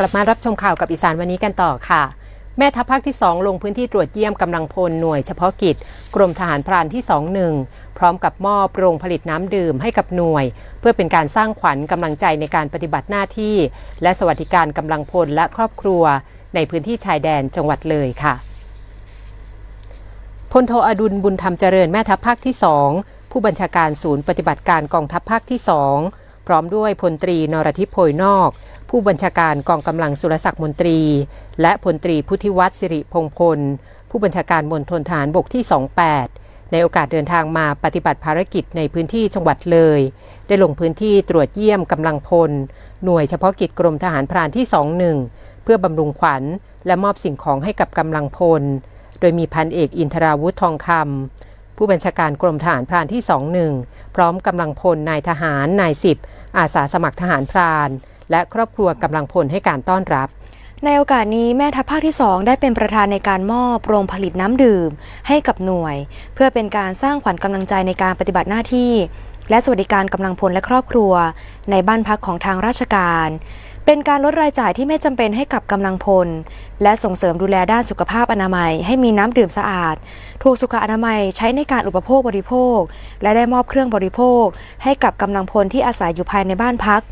กลับมารับชมข่าวกับอีสานวันนี้กันต่อค่ะ แม่ทัพภาคที่ 2 ลงพื้นที่ตรวจเยี่ยมกำลังพลหน่วยเฉพาะกิจ กรมทหารพรานที่ 21 พร้อมกับมอบโรงผลิตน้ำดื่มให้กับหน่วย เพื่อเป็นการสร้างขวัญกำลังใจในการปฏิบัติหน้าที่ และสวัสดิการกำลังพลและครอบครัว ในพื้นที่ชายแดนจังหวัดเลยค่ะพลโทอดุลบุญธรรมเจริญแม่ทัพภาคที่ 2 ผู้บัญชาการศูนย์ปฏิบัติการกองทัพภาคที่ 2 พร้อมด้วยพลตรีนรทิพย์โพยนอก ผู้บัญชาการกองกำลังสุรศักดิ์มนตรี และพลตรีพุทธิวัฒน์สิริพงพล ผู้บัญชาการมณฑลฐานบกที่ 28 ในโอกาสเดินทางมาปฏิบัติภารกิจในพื้นที่จังหวัดเลย ได้ลงพื้นที่ตรวจเยี่ยมกำลังพล หน่วยเฉพาะกิจกรมทหารพรานที่ 21 เพื่อบำรุงขวัญ และมอบสิ่งของให้กับกำลังพล โดยมีพันเอกอินทราวุธทองคำผู้บัญชาการกรมทหารพรานที่ 21 พร้อมกำลังพลนายทหารนายสิบ อาสาสมัครทหารพราน และครอบครัวกำลังพลให้การต้อนรับ ในโอกาสนี้แม่ทัพภาคที่ 2 ได้เป็นประธานในการมอบโรงผลิตน้ำดื่ม ให้กับหน่วย เพื่อเป็นการสร้างขวัญกำลังใจในการปฏิบัติหน้าที่ และสวัสดิการกำลังพลและครอบครัว ในบ้านพักของทางราชการ เป็นการลดรายจ่ายที่ไม่จำเป็นให้กับกำลังพล และส่งเสริมดูแลด้านสุขภาพอนามัย ให้มีน้ำดื่มสะอาด ถูกสุขอนามัยใช้ในการอุปโภคบริโภค และได้มอบเครื่องบริโภค ให้กับกำลังพลที่อาศัยอยู่ภายในบ้านพัก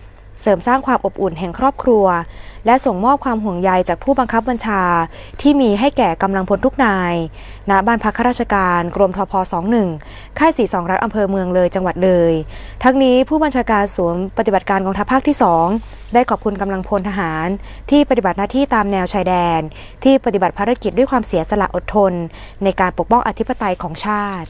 เสริมสร้างความอบอุ่นแห่งครอบครัว และส่งมอบความห่วงใยจากผู้บังคับบัญชา ที่มีให้แก่กำลังพลทุกนาย ณ บ้านพักข้าราชการกรมทพ21 ค่ายสีสองรัฐอำเภอเมืองเลยจังหวัดเลย ทั้งนี้ผู้บัญชาการศูนย์ปฏิบัติการกองทัพภาคที่ 2 ได้ขอบคุณกำลังพลทหาร ที่ปฏิบัติหน้าที่ตามแนวชายแดน ที่ปฏิบัติภารกิจด้วยความเสียสละอดทน ในการปกป้องอธิปไตยของชาติ